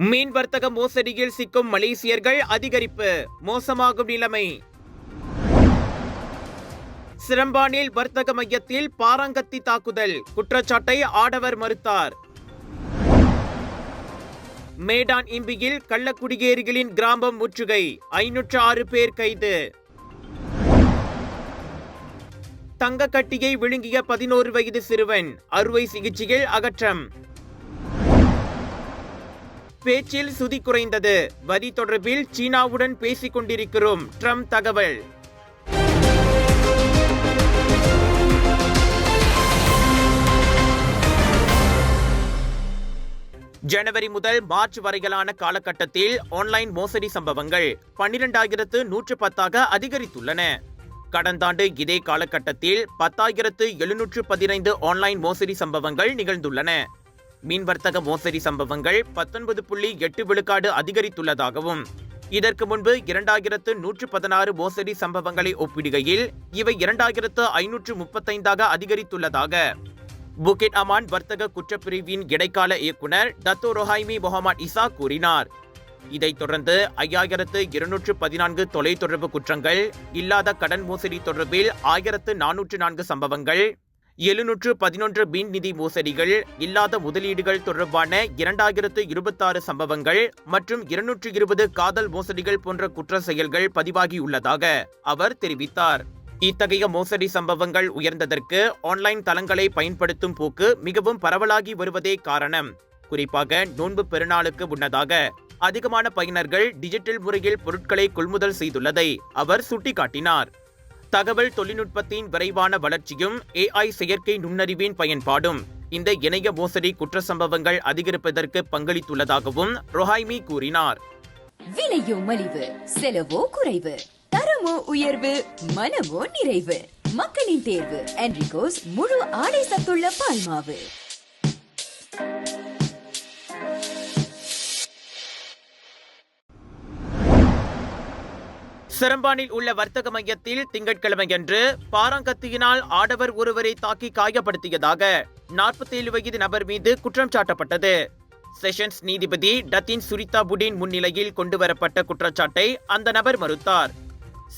மீன் வர்த்தக மோசடியில் சிக்கும் மலேசியர்கள் அதிகரிப்பு மோசமாகும் நிலைமை. சிரம்பானில் வர்த்தக மையத்தில் பாராங்கத்தி தாக்குதல் குற்றச்சாட்டை ஆடவர் மறுத்தார். மேடான் இம்பியில் கள்ளக்குடியேறிகளின் கிராமம் முற்றுகை ஐநூற்று ஆறு பேர் கைது. தங்கக்கட்டியை விழுங்கிய பதினோரு வயது சிறுவன் அறுவை சிகிச்சையில் அகற்றம். பேச்சில் சுதி குறைந்தது. வரி தொடர்பில் சீனாவுடன் பேசிக் கொண்டிருக்கிறோம் ட்ரம்ப் தகவல். ஜனவரி முதல் மார்ச் வரையிலான காலகட்டத்தில் ஆன்லைன் மோசடி சம்பவங்கள் பன்னிரண்டாயிரத்து நூற்று பத்தாக அதிகரித்துள்ளன. கடந்த ஆண்டு இதே காலகட்டத்தில் பத்தாயிரத்து எழுநூற்று பதினைந்து ஆன்லைன் மோசடி சம்பவங்கள் நிகழ்ந்துள்ளன. மீன் வர்த்தக மோசடி சம்பவங்கள் பத்தொன்பது புள்ளி எட்டு விழுக்காடு அதிகரித்துள்ளதாகவும் இதற்கு முன்பு இரண்டாயிரத்து நூற்று பதினாறு மோசடி சம்பவங்களை ஒப்பிடுகையில் இவை இரண்டாயிரத்து ஐநூற்று முப்பத்தைந்தாக அதிகரித்துள்ளதாக. புகிட் அமான் வர்த்தக குற்றப்பிரிவின் இடைக்கால இயக்குனர் டத்து ரொஹாய்மி முகமது இசா கூறினார். இதைத் தொடர்ந்து ஐயாயிரத்து இருநூற்று பதினான்கு தொலைத்தொடர்பு குற்றங்கள் இல்லாத கடன் மோசடி தொடர்பில் ஆயிரத்து நானூற்று நான்கு சம்பவங்கள் எழுநூற்று பதினொன்று பின் நிதி மோசடிகள் இல்லாத முதலீடுகள் தொடர்பான இரண்டாயிரத்து இருபத்தாறு சம்பவங்கள் மற்றும் இருநூற்று இருபது காதல் மோசடிகள் போன்ற குற்ற செயல்கள் பதிவாகியுள்ளதாக அவர் தெரிவித்தார். இத்தகைய மோசடி சம்பவங்கள் உயர்ந்ததற்கு ஆன்லைன் தளங்களை பயன்படுத்தும் போக்கு மிகவும் பரவலாகி வருவதே காரணம். குறிப்பாக நோன்பு பெருநாளுக்கு முன்னதாக அதிகமான பயனர்கள் டிஜிட்டல் முறையில் பொருட்களை கொள்முதல் செய்துள்ளதை அவர் சுட்டிக்காட்டினார். தகவல் தொழில்நுட்பத்தின் விரைவான வளர்ச்சியும் ஏஐ செயற்கை நுண்ணறிவின் பயன்பாடும் இந்த இணைய மோசடி குற்ற சம்பவங்கள் அதிகரிப்பதற்கு பங்களித்துள்ளதாகவும் ரொஹாய்மி கூறினார். விலையோ மலிவு செலவோ குறைவு தரமோ உயர்வு மனமோ நிறைவு மக்களின் தேர்வு என்ரிகோஸ் முழு ஆடை சத்துள்ள பால்மாவு. சிரம்பானில் உள்ள வர்த்தக மையத்தில் திங்கட்கிழமையன்று பாராங்கத்தியினால் ஆடவர் ஒருவரை தாக்கி காயப்படுத்தியதாக நாற்பத்தேழு வயது நபர் மீது குற்றம் சாட்டப்பட்டது. செஷன்ஸ் நீதிபதி டத்தின் சுரிதா புடின் முன்னிலையில் கொண்டுவரப்பட்ட குற்றச்சாட்டை அந்த நபர் மறுத்தார்.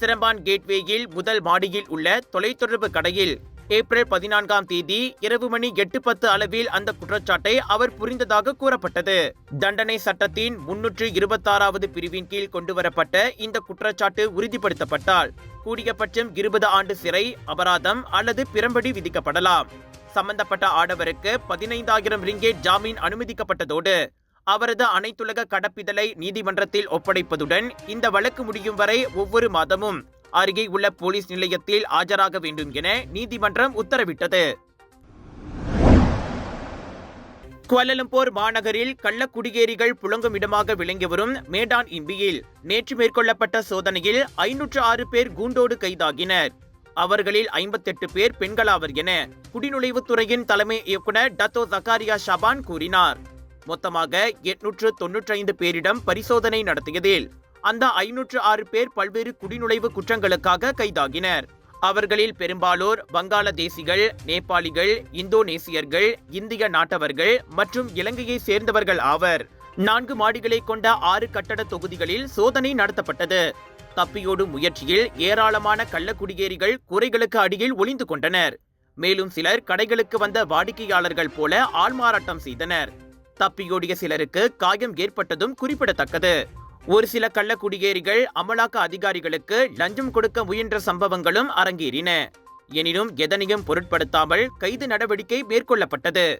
சிரம்பான் கேட்வேயில் முதல் மாடியில் உள்ள தொலைத்தொடர்பு கடையில் ஏப்ரல் பதினான்காம் தேதி இரவு மணி எட்டு பத்து அளவில் அந்த குற்றச்சாட்டை அவர் புரிந்ததாக கூறப்பட்டது. தண்டனை சட்டத்தின் முன்னூற்று இருபத்தாறாவது பிரிவின் கீழ் கொண்டுவரப்பட்ட இந்த குற்றச்சாட்டு உறுதிப்படுத்தப்பட்டால் கூடியபட்சம் இருபது ஆண்டு சிறை அபராதம் அல்லது பிறம்படி விதிக்கப்படலாம். சம்பந்தப்பட்ட ஆடவருக்கு பதினைந்தாயிரம் ரிங்கேட் ஜாமீன் அனுமதிக்கப்பட்டதோடு அவரது அனைத்துலக கடப்பிதழை நீதிமன்றத்தில் ஒப்படைப்பதுடன் இந்த வழக்கு முடியும் வரை ஒவ்வொரு மாதமும் அருகே உள்ள போலீஸ் நிலையத்தில் ஆஜராக வேண்டும் என நீதிமன்றம் உத்தரவிட்டது. குவாலலம்பூர் மாநகரில் கள்ளக்குடியேறிகள் புழங்கும் இடமாக விளங்கி வரும் மேடான் இம்பியில் நேற்று மேற்கொள்ளப்பட்ட சோதனையில் ஐநூற்று ஆறு பேர் கூண்டோடு கைதாகினர். அவர்களில் ஐம்பத்தெட்டு பேர் பெண்களாவர் என குடிநுழைவுத்துறையின் தலைமை இயக்குனர் டத்தோ ஜக்காரியா ஷபான் கூறினார். மொத்தமாக எட்நூற்று தொன்னூற்றி ஐந்து பேரிடம் பரிசோதனை நடத்தியதில் அந்த ஐநூற்று ஆறு பேர் பல்வேறு குடிநுழைவு குற்றங்களுக்காக கைதாகினர். அவர்களில் பெரும்பாலோர் வங்காளதேசிகள் நேபாளிகள் இந்தோனேசியர்கள் இந்திய நாட்டவர்கள் மற்றும் இலங்கையை சேர்ந்தவர்கள் ஆவர். நான்கு மாடிகளை கொண்ட ஆறு கட்டட தொகுதிகளில் சோதனை நடத்தப்பட்டது. தப்பியோடும் முயற்சியில் ஏராளமான கள்ளக்குடியேறிகள் குறைகளுக்கு அடியில் ஒளிந்து கொண்டனர். மேலும் சிலர் கடைகளுக்கு வந்த வாடிக்கையாளர்கள் போல ஆள்மாறாட்டம் செய்தனர். தப்பியோடிய சிலருக்கு காயம் ஏற்பட்டதும் குறிப்பிடத்தக்கது. ஒரு சில கள்ள குடியேறிகள் அமலாக்க அதிகாரிகளுக்கு லஞ்சம் கொடுக்க முயன்ற சம்பவங்களும் அரங்கேறின. எனினும் எதனையும் பொருட்படுத்தாமல் கைது நடவடிக்கை மேற்கொள்ளப்பட்டது.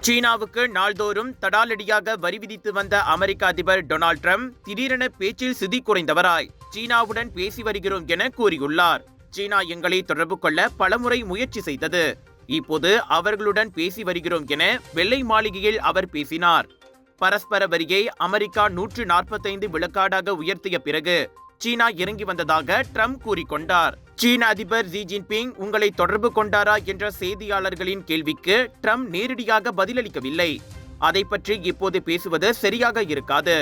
சீனாவுக்கு நாள்தோறும் தடாலடியாக வரி விதித்து வந்த அமெரிக்க அதிபர் டொனால்ட் ட்ரம்ப் திடீரென பேச்சில் சிதி குறைந்தவராய் சீனாவுடன் பேசி வருகிறோம் என கூறியுள்ளார். சீனா எங்களை தொடர்பு கொள்ள பலமுறை முயற்சி செய்தது. இப்போது அவர்களுடன் பேசி வருகிறோம் என வெள்ளை மாளிகையில் அவர் பேசினார். பரஸ்பர வரியை அமெரிக்கா நூற்று நாற்பத்தைந்து விழுக்காடாக உயர்த்திய பிறகு சீனா இறங்கி வந்ததாக ட்ரம்ப் கூறிக்கொண்டார். சீன அதிபர் ஜி ஜின்பிங் உங்களை தொடர்பு கொண்டாரா என்ற செய்தியாளர்களின் கேள்விக்கு ட்ரம்ப் நேரடியாக பதிலளிக்கவில்லை. அதை பற்றி இப்போது பேசுவது சரியாக இருக்காது.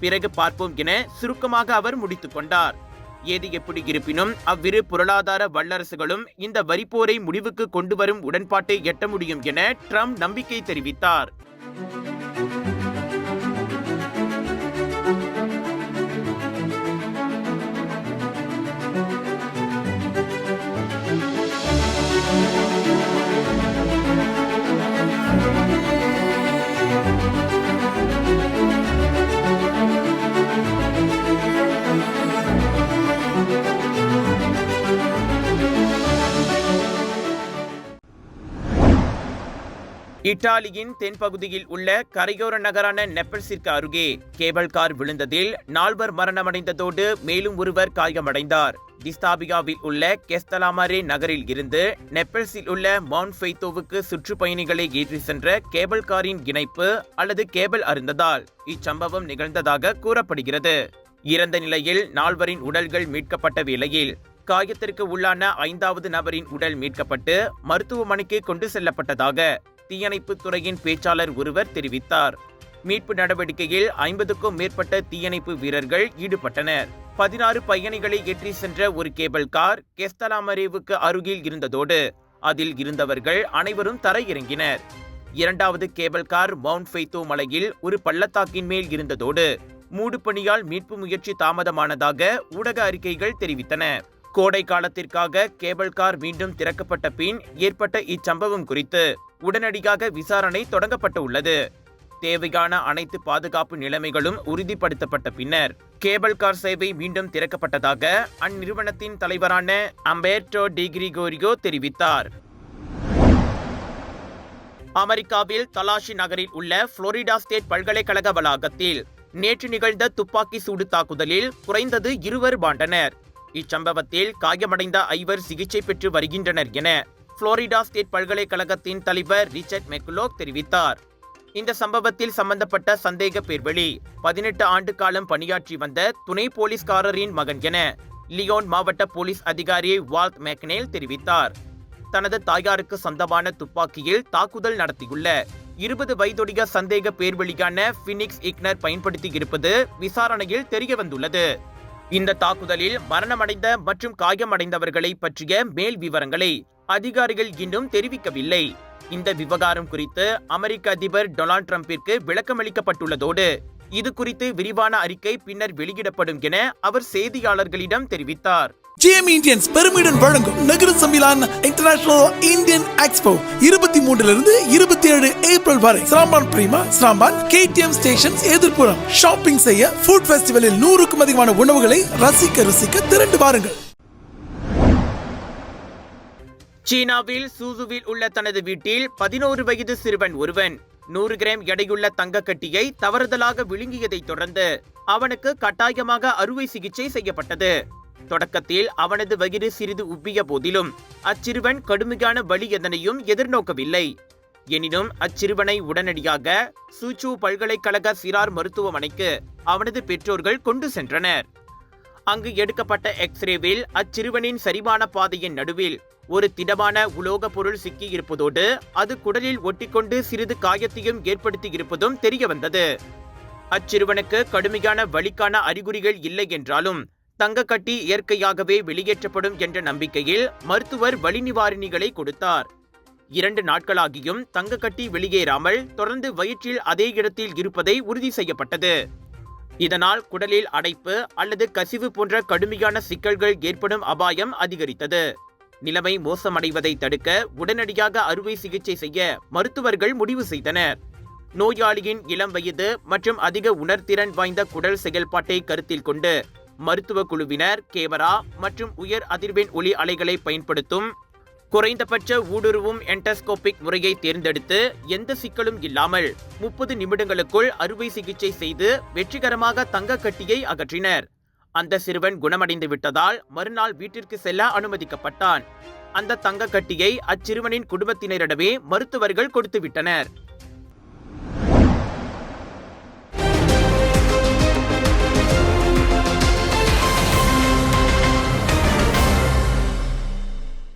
பிறகு பார்ப்போம் என சுருக்கமாக அவர் முடித்துக் கொண்டார். ஏது எப்படி இருப்பினும் அவ்விரு பொருளாதார வல்லரசுகளும் இந்த வரிப்போரை முடிவுக்கு கொண்டு வரும் உடன்பாட்டை எட்ட முடியும் என ட்ரம்ப் நம்பிக்கை தெரிவித்தார். இத்தாலியின் தென்பகுதியில் உள்ள கரையோர நகரான நெப்பல்ஸிற்கு அருகே கேபிள் கார் விழுந்ததில் நால்வர் மரணமடைந்ததோடு மேலும் ஒருவர் காயமடைந்தார். டிஸ்தாபியாவில் உள்ள கெஸ்தலாமரே நகரில் இருந்து நெப்பல்ஸில் உள்ள மவுண்ட் ஃபெய்தோவுக்கு சுற்றுப்பயணிகளை ஏற்றி சென்ற கேபிள் காரின் இணைப்பு அல்லது கேபிள் அருந்ததால் இச்சம்பவம் நிகழ்ந்ததாக கூறப்படுகிறது. இறந்த நிலையில் நால்வரின் உடல்கள் மீட்கப்பட்ட வேளையில் காயத்திற்கு உள்ளான ஐந்தாவது நபரின் உடல் மீட்கப்பட்டு மருத்துவமனைக்கு கொண்டு செல்லப்பட்டதாக தீயணைப்புத் துறையின் பேச்சாளர் ஒருவர் தெரிவித்தார். மீட்பு நடவடிக்கையில் ஐம்பதுக்கும் மேற்பட்ட தீயணைப்பு வீரர்கள் ஈடுபட்டனர். பதினாறு பயணிகளை ஏற்றி சென்ற ஒரு கேபிள் கார் கெஸ்தலாமரேவுக்கு அருகில் இருந்ததோடு அதில் இருந்தவர்கள் அனைவரும் தரையிறங்கினர். இரண்டாவது கேபிள் கார் மவுண்ட் ஃபெய்தோ மலையில் ஒரு பள்ளத்தாக்கின் மேல் இருந்ததோடு மூடுபணியால் மீட்பு முயற்சி தாமதமானதாக ஊடக அறிக்கைகள் தெரிவித்தன. கோடை காலத்திற்காக கேபிள் கார் மீண்டும் திறக்கப்பட்ட பின் ஏற்பட்ட இச்சம்பவம் குறித்து உடனடியாக விசாரணை தொடங்கப்பட்டு உள்ளது தேவையான அனைத்து பாதுகாப்பு நிலைமைகளும் உறுதிப்படுத்தப்பட்ட பின்னர் கேபிள் கார் சேவை மீண்டும் திறக்கப்பட்டதாக அந்நிறுவனத்தின் தலைவரான அம்பேர்டோ டிகிரிகோரியோ தெரிவித்தார். அமெரிக்காவில் தலாஷி நகரில் உள்ள புளோரிடா ஸ்டேட் பல்கலைக்கழக வளாகத்தில் நேற்று நிகழ்ந்த துப்பாக்கி சூடு தாக்குதலில் குறைந்தது இருவர் மாண்டனர் இச்சம்பவத்தில் காயமடைந்த ஐவர் சிகிச்சை பெற்று வருகின்றனர் என புளோரிடா ஸ்டேட் பல்கலைக்கழகத்தின் தலைவர் ரிச்சர்ட் மெக்குலோக் தெரிவித்தார். இந்த சம்பவத்தில் சம்பந்தப்பட்ட சந்தேக பேர்வழி பதினெட்டு ஆண்டு காலம் பணியாற்றி வந்த துணை போலீஸ்காரரின் மகன் என லியோன் மாவட்ட போலீஸ் அதிகாரி வால்ட் மேக்னேல் தெரிவித்தார். தனது தாயாருக்கு சொந்தமான துப்பாக்கியில் தாக்குதல் நடத்தியுள்ள இருபது வயதுடைய சந்தேக பேர்வழியான பினிக்ஸ் இக்னர் பயன்படுத்தி இருப்பது விசாரணையில் தெரிய வந்துள்ளது. இந்த தாக்குதலில் மரணமடைந்த மற்றும் காயமடைந்தவர்களை பற்றிய மேல் விவரங்களை அதிகாரிகள் இன்னும் தெரிவிக்கவில்லை. இந்த விவகாரம் குறித்து அமெரிக்க அதிபர் டொனால்ட் ட்ரம்பிற்கு விளக்கமளிக்கப்பட்டுள்ளதோடு இது குறித்து விரிவான அறிக்கை பின்னர் வெளியிடப்படும் என அவர் செய்தியாளர்களிடம் தெரிவித்தார். ஜேஎம் இந்தியன்ஸ் பெருமிடன் வழங்கும் நகர சமிலான் இன்டர்நேஷனல் இந்தியன் எக்ஸ்போ இருபத்தி மூன்றுல இருந்து இருபத்தி ஏழு ஏப்ரல் வரை. சாம்பான் பிரீமா சாம்பான் கேடிஎம் ஸ்டேஷன்ஸ் எதிர்ப்புறம். ஷாப்பிங் செய்ய ஃபுட் ஃபெஸ்டிவலில் நூறுக்கும் அதிகமான உணவுகளை ரசிக்க ருசிக்க திரண்டு வாருங்கள். சீனாவில் சூசுவில் உள்ள தனது வீட்டில் பதினோரு வயது சிறுவன் ஒருவன். நூறு கிராம் எடையுள்ள தங்க கட்டியை தவறுதலாக விழுங்கியதைத் தொடர்ந்து அவனுக்கு கட்டாயமாக அறுவை சிகிச்சை செய்யப்பட்டது. தொடக்கத்தில் அவனது வயிறு சிறிது உப்பிய போதிலும் அச்சிறுவன் கடுமையான வலி எதனையும் எதிர்நோக்கவில்லை. எனினும் அச்சிறுவனை உடனடியாக சூச்சு பல்கலைக்கழக சிறார் மருத்துவமனைக்கு அவனது பெற்றோர்கள் கொண்டு சென்றனர். அங்கு எடுக்கப்பட்ட எக்ஸ்ரேவில் அச்சிறுவனின் சரிமான பாதையின் நடுவில் ஒரு திடமான உலோக பொருள் சிக்கியிருப்பதோடு அது குடலில் ஒட்டிக்கொண்டு சிறிது காயத்தையும் ஏற்படுத்தி இருப்பதும் தெரியவந்தது. அச்சிறுவனுக்கு கடுமையான வலிக்கான அறிகுறிகள் இல்லை என்றாலும் தங்கக்கட்டி இயற்கையாகவே வெளியேற்றப்படும் என்ற நம்பிக்கையில் மருத்துவர் வலி நிவாரணிகளை கொடுத்தார். இரண்டு நாட்களாகியும் தங்கக்கட்டி வெளியேறாமல் தொடர்ந்து வயிற்றில் அதே இடத்தில் இருப்பதை உறுதி செய்யப்பட்டது. இதனால் குடலில் அடைப்பு அல்லது கசிவு போன்ற கடுமையான சிக்கல்கள் ஏற்படும் அபாயம் அதிகரித்தது. நிலைமை மோசமடைவதை தடுக்க உடனடியாக அறுவை சிகிச்சை செய்ய மருத்துவர்கள் முடிவு செய்தனர். நோயாளியின் இளம் வயது மற்றும் அதிக உணர்திறன் வாய்ந்த குடல் செயல்பாட்டை கருத்தில் கொண்டு மருத்துவ குழுவினர் கேமரா மற்றும் உயர் அதிர்வெண் ஒளி அலைகளை பயன்படுத்தும் குறைந்தபட்ச ஊடுருவும் என்டஸ்கோபிக் முறையை தேர்ந்தெடுத்து எந்த சிக்கலும் இல்லாமல் முப்பது நிமிடங்களுக்குள் அறுவை சிகிச்சை செய்து வெற்றிகரமாக தங்க கட்டியை அகற்றினர். அந்த சிறுவன் குணமடைந்து விட்டதால் மறுநாள் வீட்டிற்கு செல்ல அனுமதிக்கப்பட்டான். அந்த தங்க கட்டியை அச்சிறுவனின் குடும்பத்தினரிடமே மருத்துவர்கள் கொடுத்துவிட்டனர்